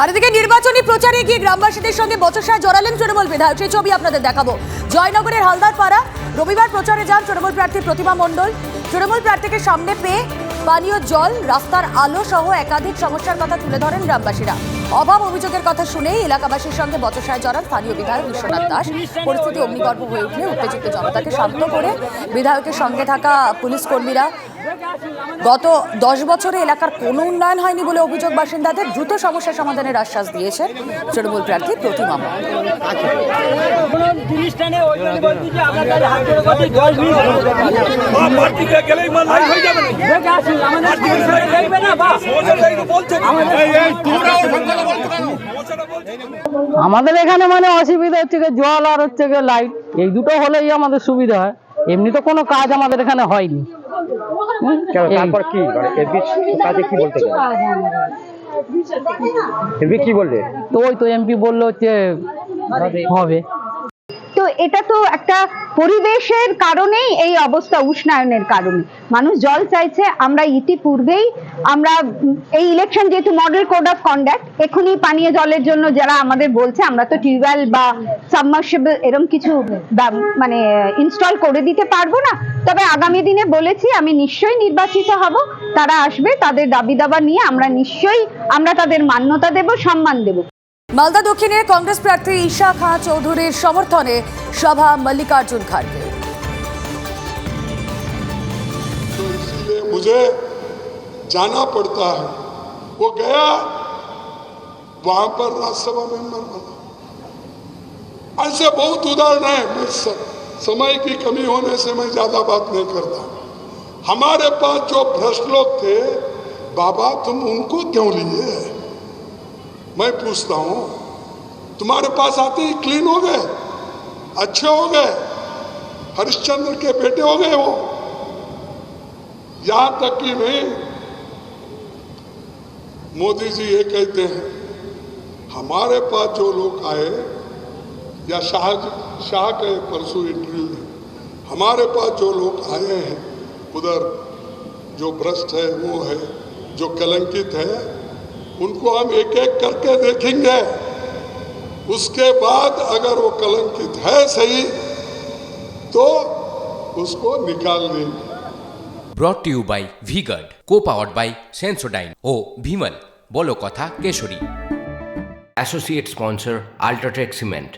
আর এদিকে নির্বাচনী প্রচারে গিয়ে গ্রামবাসীদের সঙ্গে বচসায় জড়ালেন তৃণমূল বিধায়ক। সেই ছবি আপনাদের দেখাবো। জয়নগরের হালদার পাড়া রবিবার প্রচারে যান তৃণমূল প্রার্থী প্রতিমা মণ্ডল। তৃণমূল প্রার্থীকে সামনে পেয়ে পানীয় জল, রাস্তার আলো সহ একাধিক সমস্যার কথা তুলে ধরেন গ্রামবাসীরা। অভাব অভিযোগের কথা শুনেই এলাকাবাসীর সঙ্গে বচসায় জড়ান স্থানীয় বিধায়ক বিশ্বনাথ দাস। পরিস্থিতি অগ্নিগর্ভ হয়ে উঠলে উত্তেজিত জনতাকে শান্ত করে বিধায়কের সঙ্গে থাকা পুলিশ কর্মীরা গত দশ বছরে এলাকার কোনো উন্নয়ন হয়নি বলে অভিযোগ বাসিন্দাদের দ্রুত সমস্যা সমাধানের আশ্বাস দিয়েছে তৃণমূল প্রার্থী প্রতিমা আমাদের এখানে মানে অসুবিধা হচ্ছে জল আর হচ্ছে লাইট এই দুটো হলেই আমাদের সুবিধা হয়। এমনি তো কোনো কাজ আমাদের এখানে হয়নি। এই। তারপর কি? মানে এমপি কাজে কি বলতে গেলে? এমপি কি বললে তো ওই তো এমপি বলল হচ্ছে হবে। তো এটা তো একটা পরিবেশের কারণেই এই অবস্থা উষ্ণায়নের কারণে। মানুষ জল চাইছে, আমরা ইতিপূর্বেই আমরা এই ইলেকশন যেহেতু মডেল কোড অফ কন্ডাক্ট এখনই পানীয় জলের জন্য যারা আমাদের বলছে, আমরা তো টিউবওয়েল বা সাবমার্সিবল এরকম কিছু মানে ইনস্টল করে দিতে পারব না। তবে আগামী দিনে বলেছি, আমি নিশ্চয়ই নির্বাচিত হব। তারা আসবে, তাদের দাবি দাবা নিয়ে আমরা নিশ্চয়ই আমরা তাদের মান্যতা দেব, সম্মান দেব। মালদা দক্ষিণে কংগ্রেস প্রার্থী ঈশা খাঁ চৌধুরীর সমর্থনে সভা মল্লিকার্জুন খাড়গে तो इसीलिए मुझे जाना पड़ता है वो गया वहां पर राज्यसभा मेंबर बना ऐसे बहुत उदाहरण है मैं स- समय की कमी होने से मैं ज्यादा बात नहीं करता हमारे पास जो भ्रष्ट लोग थे बाबा तुम उनको क्यों लिए मैं पूछता हूँ, तुम्हारे पास आते ही क्लीन हो गए, अच्छे हो गए, हरिश्चंद्र के बेटे हो गए वो। यहाँ तक कि नहीं मोदी जी ये कहते हैं, हमारे पास जो लोग आए, या शाह शाह के परसों इंटरव्यू में, हमारे पास जो लोग आए हैं, उधर जो भ्रष्ट है, वो है, जो कलंकित है उनको हम एक एक करके देखेंगे। उसके बाद अगर वो कलंकित है सही तो उसको निकाल देंगे। Brought you by V Guard co powered by Sensodyne ओ भीमल, बोलो कथा Keshori. Associate sponsor UltraTech cement